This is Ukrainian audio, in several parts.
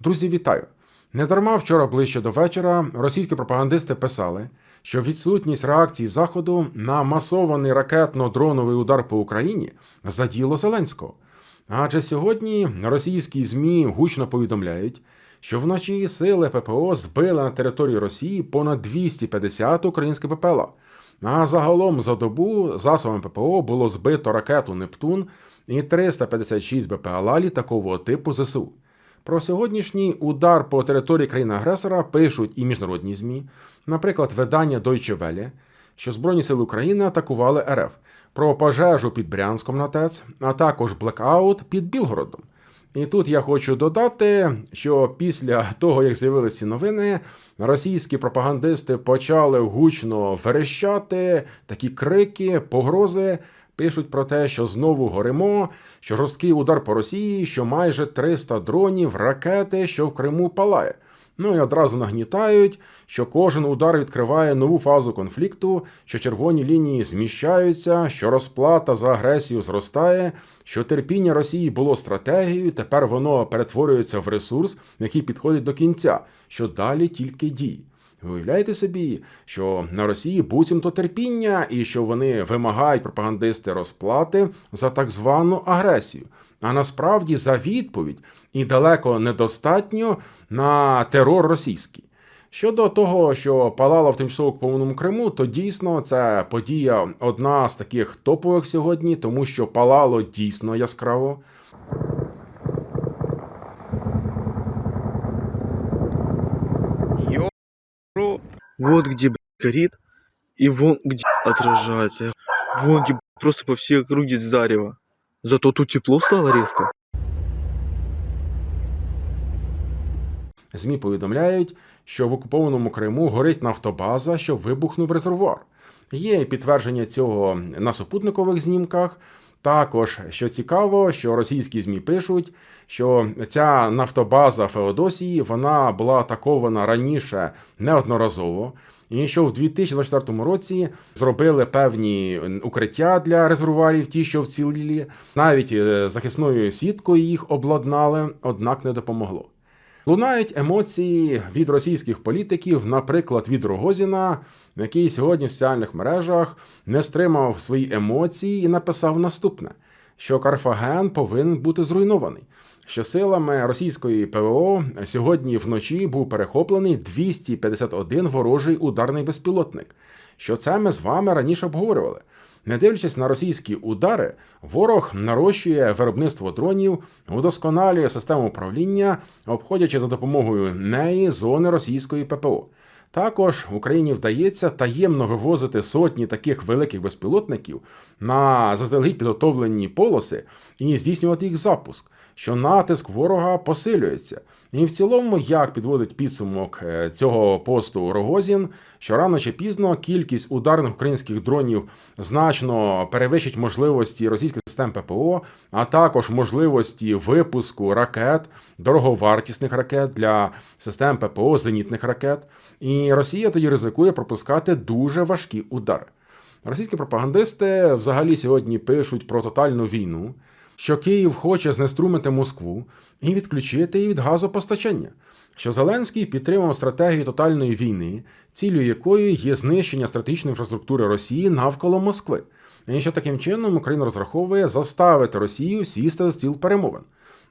Друзі, вітаю! Недарма вчора ближче до вечора російські пропагандисти писали, що відсутність реакції Заходу на масований ракетно-дроновий удар по Україні заділо Зеленського. Адже сьогодні російські ЗМІ гучно повідомляють, що вночі сили ППО збили на території Росії понад 250 українських ППЛА. А загалом за добу засобами ППО було збито ракету Нептун і 356 БПЛА літакового типу ЗСУ. Про сьогоднішній удар по території країни-агресора пишуть і міжнародні ЗМІ, наприклад, видання Deutsche Welle, що Збройні сили України атакували РФ, про пожежу під Брянськом на ТЕЦ, а також блекаут під Білгородом. І тут я хочу додати, що після того, як з'явилися новини, російські пропагандисти почали гучно верещати такі крики, погрози. Пишуть про те, що знову горимо, що жорсткий удар по Росії, що майже 300 дронів, ракети, що в Криму палає. Ну і одразу нагнітають, що кожен удар відкриває нову фазу конфлікту, що червоні лінії зміщаються, що розплата за агресію зростає, що терпіння Росії було стратегією, тепер воно перетворюється в ресурс, який підходить до кінця, що далі тільки дій. Ви уявляєте собі, що на Росії буцімто терпіння, і що вони вимагають пропагандисти розплати за так звану агресію, а насправді за відповідь і далеко недостатньо на терор російський. Щодо того, що палало в тимчасово окупованому Криму, то дійсно це подія одна з таких топових сьогодні, тому що палало дійсно яскраво. Вот где блядь, горит, и вон где отражается. Вон где блядь, просто по всей округе зарево. Зато тут тепло стало резко. ЗМІ повідомляють, що в окупованому Криму горить нафтобаза, що вибухнув резервуар. Є підтвердження цього на супутникових знімках. Також, що цікаво, що російські ЗМІ пишуть, що ця нафтобаза Феодосії вона була атакована раніше неодноразово, і що в 2024 році зробили певні укриття для резервуарів, ті, що вцілілі, навіть е, захисною сіткою їх обладнали, однак не допомогло. Лунають емоції від російських політиків, наприклад, від Рогозіна, який сьогодні в соціальних мережах не стримав свої емоції і написав наступне: що Карфаген повинен бути зруйнований. Що силами російської ПВО сьогодні вночі був перехоплений 251 ворожий ударний безпілотник. Що це ми з вами раніше обговорювали. Не дивлячись на російські удари, ворог нарощує виробництво дронів, удосконалює систему управління, обходячи за допомогою неї зони російської ППО. Також Україні вдається таємно вивозити сотні таких великих безпілотників на заздалегідь підготовлені полоси і здійснювати їх запуск, що натиск ворога посилюється. І в цілому, як підводить підсумок е, цього посту Рогозін, що рано чи пізно кількість ударних українських дронів значно перевищить можливості російських систем ППО, а також можливості випуску ракет, дороговартісних ракет для систем ППО, зенітних ракет. І Росія тоді ризикує пропускати дуже важкі удари. Російські пропагандисти взагалі сьогодні пишуть про тотальну війну, що Київ хоче знеструмити Москву і відключити її від газопостачання, що Зеленський підтримав стратегію тотальної війни, цілею якої є знищення стратегічної інфраструктури Росії навколо Москви, і що таким чином Україна розраховує заставити Росію сісти за стіл перемовин.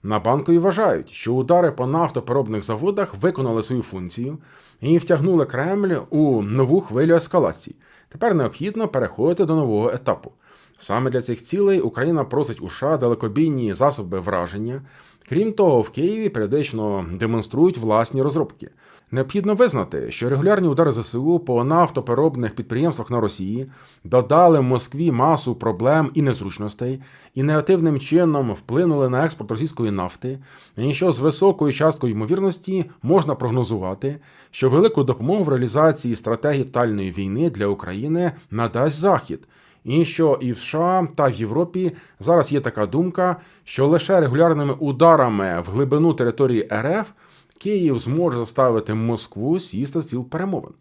На банкові вважають, що удари по нафтопереробних заводах виконали свою функцію і втягнули Кремль у нову хвилю ескалації. Тепер необхідно переходити до нового етапу. Саме для цих цілей Україна просить у США далекобійні засоби враження. Крім того, в Києві періодично демонструють власні розробки. Необхідно визнати, що регулярні удари ЗСУ по нафтопереробних підприємствах на Росії додали Москві масу проблем і незручностей, і негативним чином вплинули на експорт російської нафти, і що з високою часткою ймовірності можна прогнозувати, що велику допомогу в реалізації стратегії тотальної війни для України надасть Захід. І що і в США та в Європі зараз є така думка, що лише регулярними ударами в глибину території РФ Київ зможе заставити Москву сісти з стіл перемовин.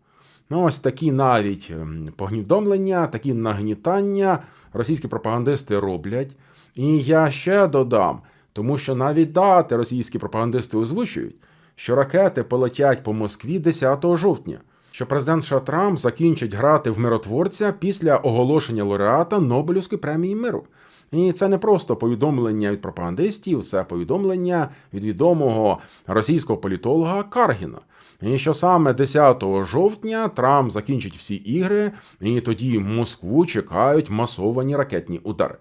Ну, ось такі навіть ем, погнідомлення, такі нагнітання російські пропагандисти роблять. І я ще додам, тому що навіть дати російські пропагандисти озвучують, що ракети полетять по Москві 10 жовтня, що президент США Трамп закінчить грати в миротворця після оголошення лауреата Нобелівської премії миру. І це не просто повідомлення від пропагандистів, це повідомлення від відомого російського політолога Каргіна. І що саме 10 жовтня Трамп закінчить всі ігри, і тоді Москву чекають масовані ракетні удари.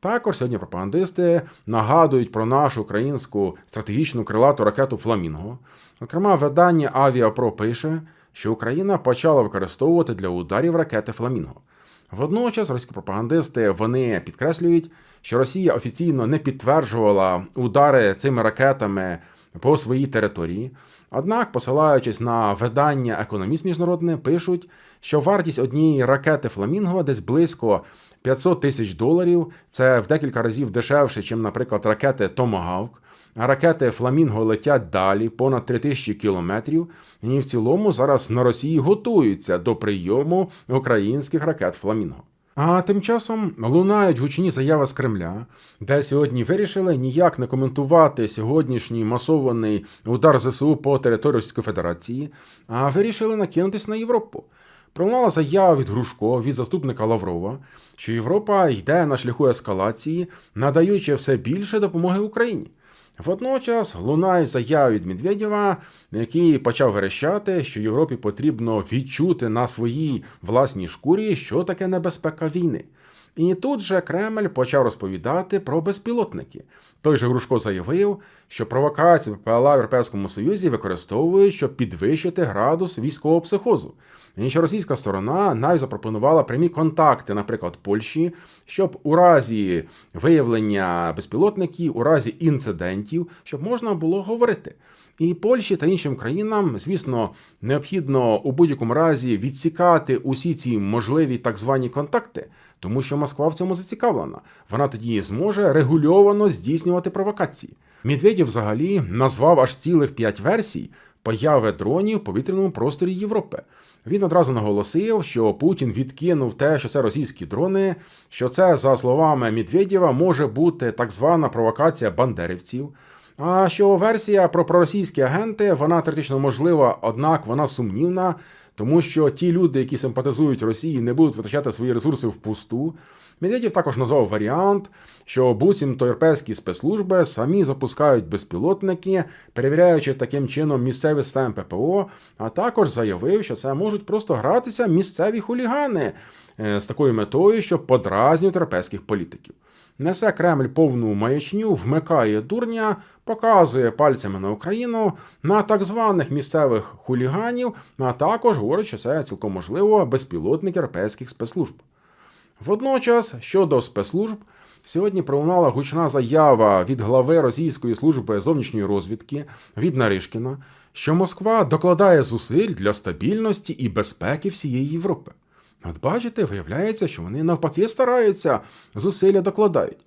Також сьогодні пропагандисти нагадують про нашу українську стратегічну крилату ракету Фламінго. Зокрема, видання Авіапро пише, що Україна почала використовувати для ударів ракети Фламінго. Водночас російські пропагандисти вони підкреслюють, що Росія офіційно не підтверджувала удари цими ракетами по своїй території. Однак, посилаючись на видання Економіст міжнародне, пишуть, що вартість однієї ракети Фламінго десь близько 500 тисяч доларів. Це в декілька разів дешевше, ніж, наприклад, ракети Томагавк. Ракети Фламінго летять далі, понад 3000 кілометрів. І в цілому зараз на Росії готуються до прийому українських ракет Фламінго. А тим часом лунають гучні заяви з Кремля, де сьогодні вирішили ніяк не коментувати сьогоднішній масований удар ЗСУ по території Російської Федерації, а вирішили накинутися на Європу. Пролунала заява від Грушко, від заступника Лаврова, що Європа йде на шляху ескалації, надаючи все більше допомоги Україні. Водночас лунає заяв від Медведєва, який почав верещати, що Європі потрібно відчути на своїй власній шкурі, що таке небезпека війни. І тут же Кремль почав розповідати про безпілотники. Той же Грушко заявив, що провокації ППЛА в Європейському Союзі використовують, щоб підвищити градус військового психозу. І російська сторона навіть запропонувала прямі контакти, наприклад, Польщі, щоб у разі виявлення безпілотників, у разі інцидентів, щоб можна було говорити. І Польщі та іншим країнам, звісно, необхідно у будь-якому разі відсікати усі ці можливі так звані контакти, тому що Москва в цьому зацікавлена. Вона тоді зможе регульовано здійснювати провокації. Медведєв взагалі назвав аж цілих п'ять версій появи дронів в повітряному просторі Європи. Він одразу наголосив, що Путін відкинув те, що це російські дрони, що це, за словами Медведєва, може бути так звана провокація бандерівців. А що версія про проросійські агенти, вона теоретично можлива, однак вона сумнівна, тому що ті люди, які симпатизують Росії, не будуть витрачати свої ресурси впусту. Медведєв також назвав варіант, що буцімто європейські спецслужби самі запускають безпілотники, перевіряючи таким чином місцеві системи ППО, а також заявив, що це можуть просто гратися місцеві хулігани е, з такою метою, щоб подразнювати європейських політиків. Несе Кремль повну маячню, вмикає дурня, показує пальцями на Україну, на так званих місцевих хуліганів, а також говорить, що це цілком можливо безпілотник європейських спецслужб. Водночас, щодо спецслужб, сьогодні пролунала гучна заява від глави Російської служби зовнішньої розвідки від Наришкіна, що Москва докладає зусиль для стабільності і безпеки всієї Європи. От бачите, виявляється, що вони навпаки стараються, зусилля докладають.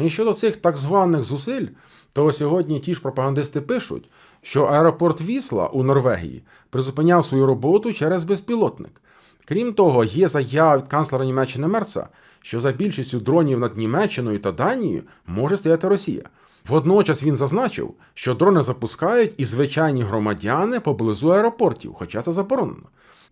І щодо цих так званих зусиль, то сьогодні ті ж пропагандисти пишуть, що аеропорт Вісла у Норвегії призупиняв свою роботу через безпілотник. Крім того, є заява від канцлера Німеччини Мерца, що за більшістю дронів над Німеччиною та Данією може стояти Росія. Водночас він зазначив, що дрони запускають і звичайні громадяни поблизу аеропортів, хоча це заборонено.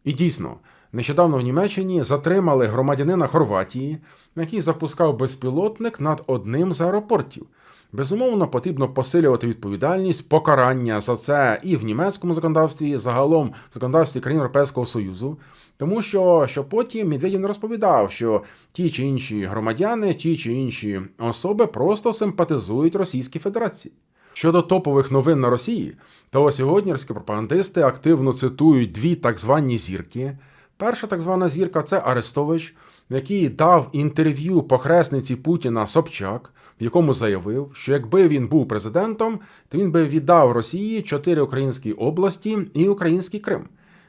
І дійсно, нещодавно в Німеччині затримали громадянина Хорватії, який запускав безпілотник над одним з аеропортів. Безумовно, потрібно посилювати відповідальність, покарання за це і в німецькому законодавстві, і загалом в законодавстві країн Європейського Союзу, тому що, що потім Медведєв не розповідав, що ті чи інші громадяни, ті чи інші особи просто симпатизують Російській Федерації. Щодо топових новин на Росії, то сьогодні російські пропагандисти активно цитують дві так звані зірки. Перша так звана зірка це Арестович, який дав інтерв'ю похресниці Путіна Собчак, в якому заявив, що якби він був президентом, то він би віддав Росії чотири українські області і український Крим.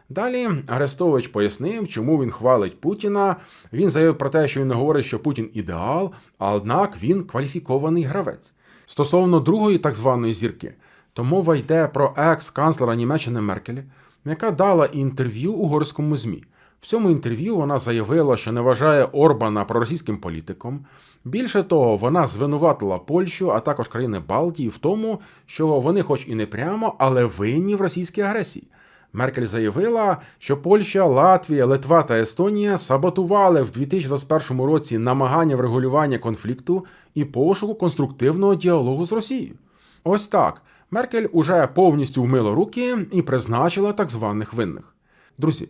Далі Арестович пояснив, чому він хвалить Путіна. Він заявив про те, що він не говорить, що Путін ідеал, а однак він кваліфікований гравець. Стосовно другої так званої зірки, то мова йде про екс-канцлера Німеччини Меркель, яка дала інтерв'ю угорському ЗМІ. В цьому інтерв'ю вона заявила, що не вважає Орбана проросійським політиком. Більше того, вона звинуватила Польщу, а також країни Балтії в тому, що вони, хоч і не прямо, але винні в російській агресії. Меркель заявила, що Польща, Латвія, Литва та Естонія саботували в 2021 році намагання врегулювання конфлікту і пошуку конструктивного діалогу з Росією. Ось так. Меркель уже повністю вмила руки і призначила так званих винних. Друзі,